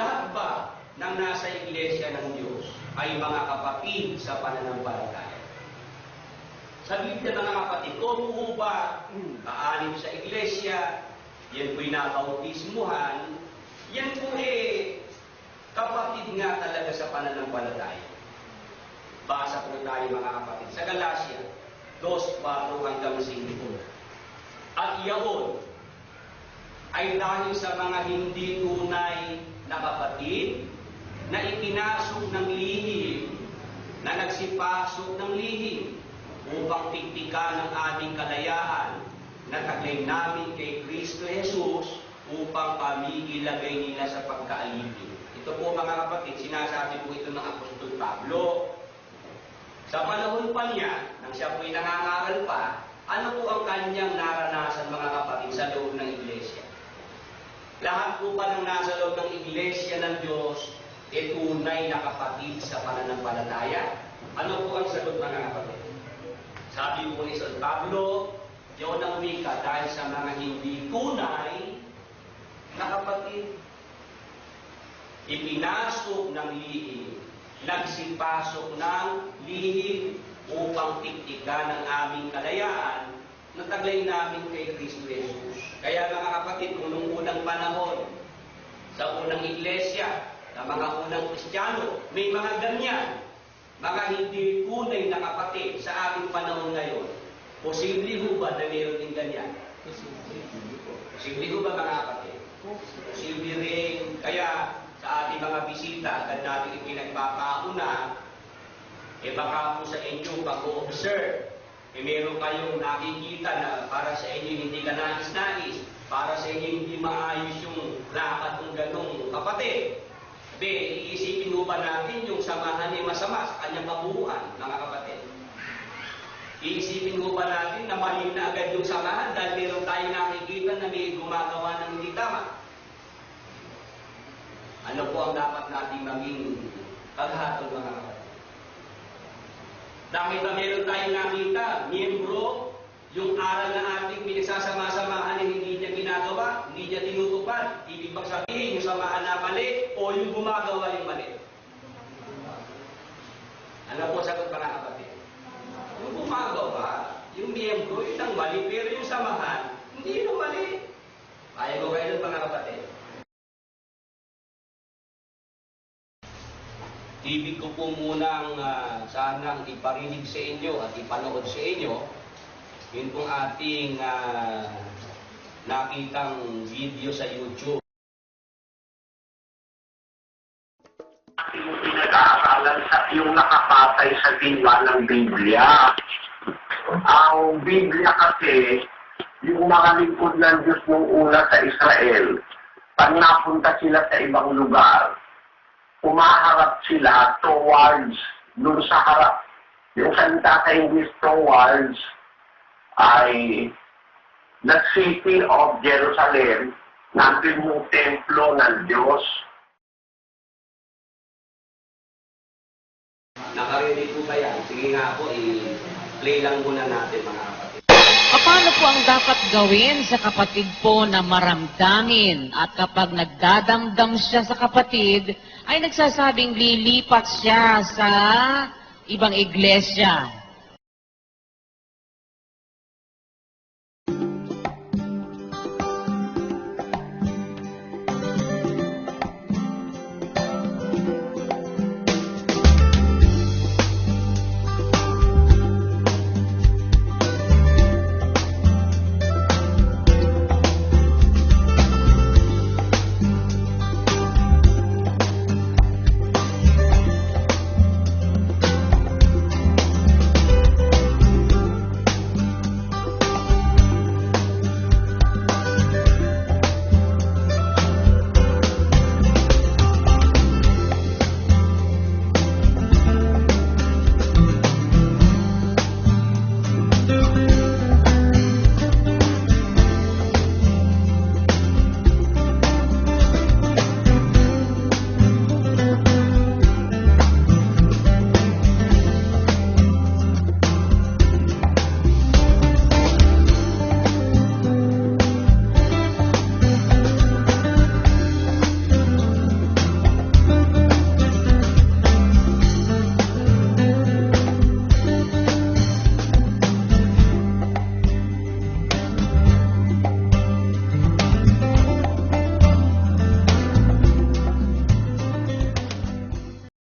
lahat ba ng nasa iglesia ng Diyos ay mga kapatid sa pananampalataya? Sa Biblia mga kapatid, kung po ba kaalim sa iglesia, yan po'y nakautismuhan, yan po eh, kapatid nga talaga sa pananampalataya. Basa po tayo mga kapatid sa Galacia 2, 4 hanggang 5. At iyaon ay dahil sa mga hindi tunay na kapatid na ipinasok ng lihim, na nagsipasok ng lihim upang tiktikan ang ating kalayaan na taglay namin kay Kristo Jesus upang kami ilagay nila sa pagkaalipin. Ito po mga kapatid, sinasabi po ito ng Apostol Pablo. Sa panahon pa niya, nang siya po'y nangangaral pa, ano po ang kanyang naranasan mga kapatid sa loob ng iglesia? Lahat po ba ng nasa loob ng iglesia ng Diyos e tunay na kapatid sa pananampalataya? Ano po ang sagot mga kapatid? Sabi po ni San Pablo, yun ang wika dahil sa mga hindi tunay na kapatid. Ipinasok ng lihim, nagsipasok ng lihim upang tiktikan ang aming kalayaan na taglay namin kay Kristo Jesus. Kaya mga kapatid, kung nung unang panahon, sa unang iglesia, sa mga unang kristyano, may mga ganyan, mga hindi tunay na kapatid sa ating panahon ngayon. Posible ho ba na meron din ganyan? Posible ho ba mga kapatid? Posible rin. Kaya sa ating mga bisita, agad natin ipinagpapauna, eh baka po sa inyo pag-observe, eh meron kayong nakikita na para sa inyo hindi ka nais-nais, para sa inyo hindi maayos yung kapatid. Be, iisipin mo ba natin yung samahan ni masama sa kanyang kabuuan, mga kapatid? Iisipin mo ba natin na mali na agad yung samahan dahil meron tayong nakikita na may gumagawa ng hindi tama? Ano po ang dapat natin maging paghatol, mga kapatid? Dahil ba meron tayong nakita, miyembro, yung aral na ating pinagsasama-samahan na hindi niya ginagawa, hindi niya tinutupad, ibig bang sabihin yung samahan na mali o yung gumagawa yung mali? Ano po sagot mga kapatid? Yung gumagawa, yung miyembro, yun ang mali, pero yung samahan, hindi yung mali. Kaya ko kayo dun, mga kapatid. Ibig ko po munang uh, sanang iparinig sa inyo at ipanood sa inyo yun pong ating ah, nakitang video sa YouTube. yung pinag-aaralan sa yung nakapatay sa diwa ng Biblia. Ang Biblia kasi, yung mga lingkod ng Diyos nung una sa Israel, pag napunta sila sa ibang lugar, umaharap sila towards dun sa harap. Yung salita sa English towards ay the city of Jerusalem, nandun yung templo ng Diyos. Nakarinig po ba yan? Sige nga po, i-play lang muna natin mga kapatid. Paano po ang dapat gawin sa kapatid po na maramdamin at kapag nagdadamdam siya sa kapatid, ay nagsasabing lilipat siya sa ibang iglesia?